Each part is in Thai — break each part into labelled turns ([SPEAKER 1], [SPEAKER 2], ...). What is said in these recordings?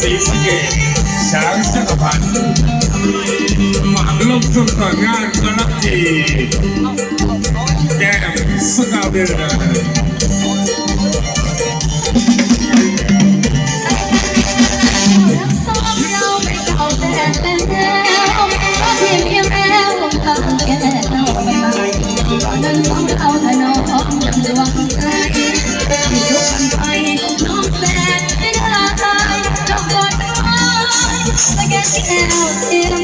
[SPEAKER 1] สีสเกตช้างจักรพันหมากลงสุดต่องานกระ
[SPEAKER 2] ลักทีแก้มสกาวเดือน out in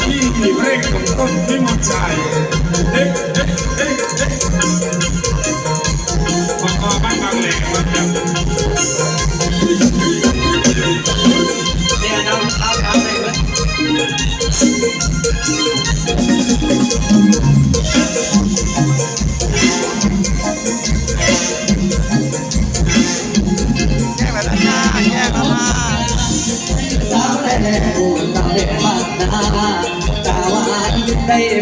[SPEAKER 2] ที่มีเรื่องต้นพิมพ์ใจเด็ก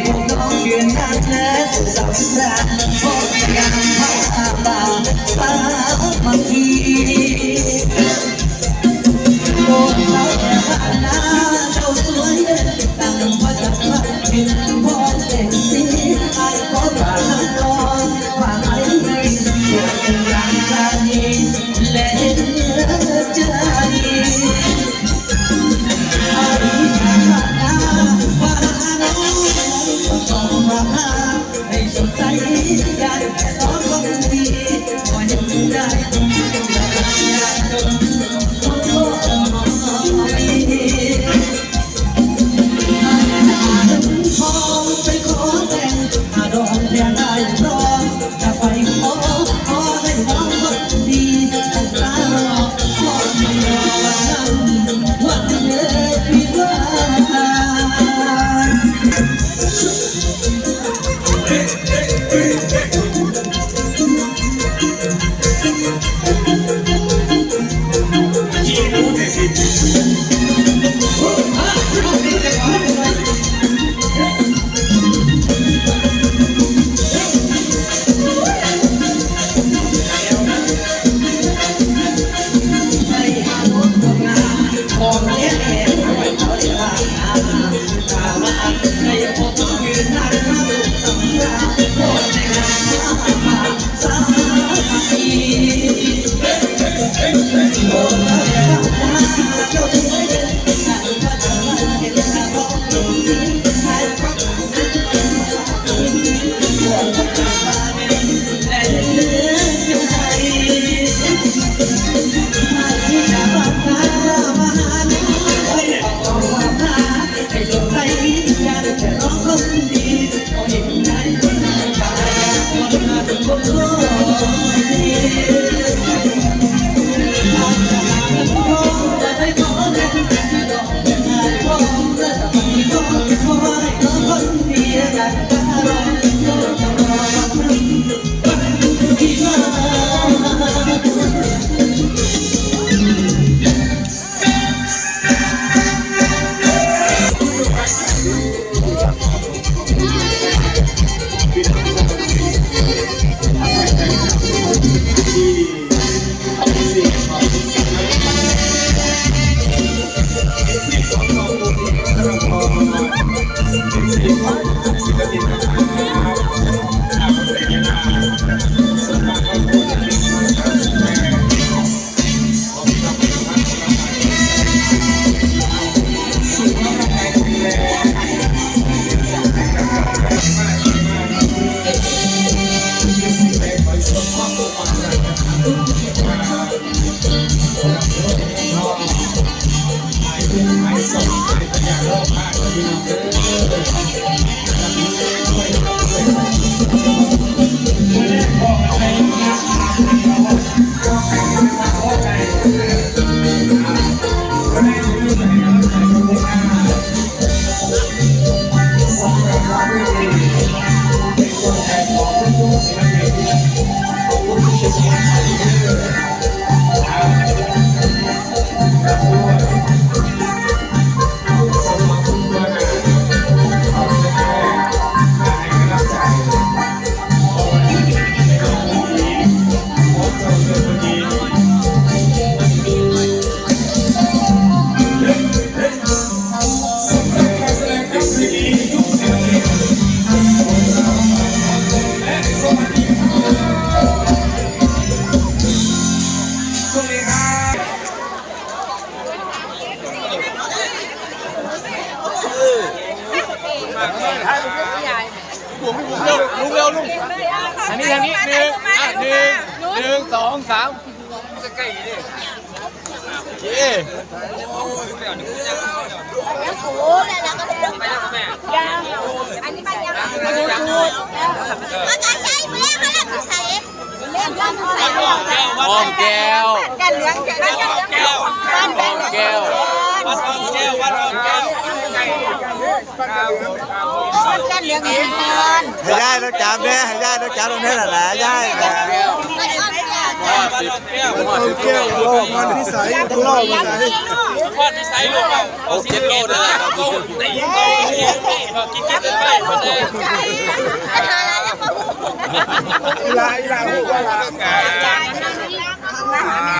[SPEAKER 2] พวกน้องเดือนนักและสาว
[SPEAKER 1] สาพน้อาบา
[SPEAKER 3] สาวบางทีโอ้วแต่ว่าหน้าเจ้าสวยต่างพอจว่า
[SPEAKER 4] เป็น Just หนึ่งหนึ่งสองสามจะใกล้ดิเย้
[SPEAKER 2] อันนี้มันยังมันจะใช้เลี้ยงอะไรผู้ใส่เลี้ยงลำใส่
[SPEAKER 4] หอมแก้ว
[SPEAKER 2] กันเลี้ยงกันเลี้ยงแก้ว
[SPEAKER 4] หอมแก้ว
[SPEAKER 2] วัดหอมแก้ววัดหอมแก้ว กันเลี้ยงกัน
[SPEAKER 5] ให้ย่ายรถจับเนี่ยให้ย่ายรถจับตรงนี้แหละนะย่ายนะ
[SPEAKER 4] มสิบแก้วมสิบ
[SPEAKER 5] เกี่ยวโลกมันนิสัยต้องเล่านิสัย
[SPEAKER 4] ทอดนิสัยลูกเอาสิบโลเลยเขาตีเขากินกินไปคนเดียว
[SPEAKER 5] อีลาอีลาพูดว่า
[SPEAKER 2] ใจ